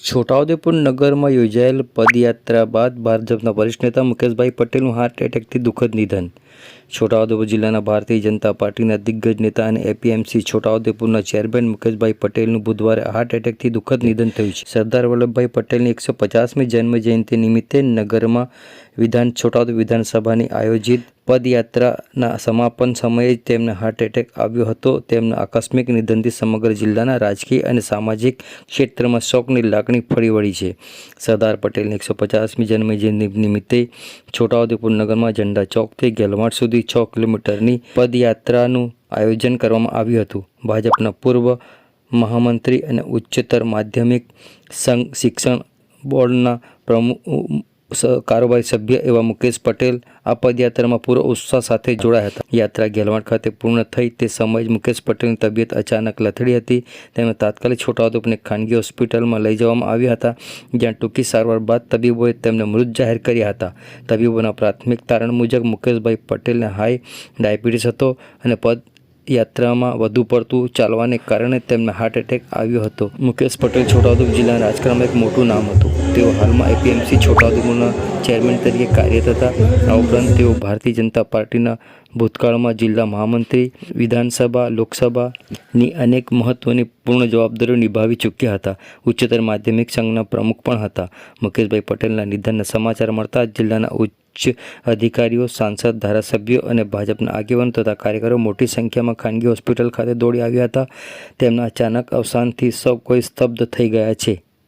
છોટાઉદેપુર નગરમાં યોજાયેલ પદયાત્રા બાદ ભાજપના વરિષ્ઠ નેતા મુકેશભાઈ પટેલનું હાર્ટ એટેકથી દુઃખદ નિધન. છોટાઉદેપુર જિલ્લાના ભારતીય જનતા પાર્ટીના દિગ્ગજ નેતા અને એપીએમસી છોટાઉદેપુરના ચેરમેન મુકેશભાઈ પટેલનું બુધવારે હાર્ટ એટેકથી દુઃખદ નિધન થયું છે. સરદાર વલ્લભભાઈ પટેલની એકસો પચાસમી જન્મ જયંતિ નિમિત્તે નગરમાં વિધાન છોટાઉદેપુર વિધાનસભાની આયોજિત પદયાત્રાના સમાપન સમયે જ તેમને હાર્ટ એટેક આવ્યો હતો. તેમના આકસ્મિક નિધનથી સમગ્ર જિલ્લાના રાજકીય અને સામાજિક ક્ષેત્રમાં શોકની લાગણી ફરી વળી છે. સરદાર પટેલની એકસો પચાસમી જન્મજયંતિ નિમિત્તે છોટાઉદેપુર નગરમાં ઝંડા ચોકથી ગેલવાડ સુધી છ કિલોમીટરની પદયાત્રાનું આયોજન કરવામાં આવ્યું હતું. ભાજપના પૂર્વ મહામંત્રી અને ઉચ્ચતર માધ્યમિક સંઘ શિક્ષણ બોર્ડના પ્રમુખ કારોબારી સભ્ય એવા મુકેશ પટેલ આ પદયાત્રામાં પૂરો ઉત્સાહ સાથે જોડાયા હતા. યાત્રા ગેલવાડ ખાતે પૂર્ણ થઈ તે સમયે જ મુકેશ પટેલની તબિયત અચાનક લથડી હતી. તેમને તાત્કાલિક છોટાઉદેપુરની ખાનગી હોસ્પિટલમાં લઈ જવામાં આવ્યા હતા, જ્યાં ટૂંકી સારવાર બાદ તબીબોએ તેમને મૃત જાહેર કર્યા હતા. તબીબોના પ્રાથમિક તારણ મુજબ મુકેશભાઈ પટેલને હાઈ ડાયાબિટીસ હતો અને પદ યાત્રામાં વધુ પડતું ચાલવાને કારણે તેમને હાર્ટ એટેક આવ્યો હતો. મુકેશ પટેલ છોટાઉદેપુર જિલ્લાના રાજકારણમાં એક મોટું નામ હતું. તેઓ હાલમાં એપીએમસી છોટાઉદેપુરના ચેરમેન તરીકે કાર્યરત હતા આ ઉપરાંત તેઓ ભારતીય જનતા પાર્ટીના ભૂતકાળમાં જિલ્લા મહામંત્રી, વિધાનસભા, લોકસભાની અનેક મહત્વની પૂર્ણ જવાબદારીઓ નિભાવી ચૂક્યા હતા. ઉચ્ચતર માધ્યમિક સંઘના પ્રમુખ પણ હતા. મુકેશભાઈ પટેલના નિધનના સમાચાર મળતા જિલ્લાના ઉચ્ચ અધિકારીઓ, સાંસદ, ધારાસભ્યો અને ભાજપના આગેવાનો તથા કાર્યકરો મોટી સંખ્યામાં ખાનગી હોસ્પિટલ ખાતે દોડી આવ્યા હતા. તેમના અચાનક અવસાનથી સૌ કોઈ સ્તબ્ધ થઈ ગયા છે.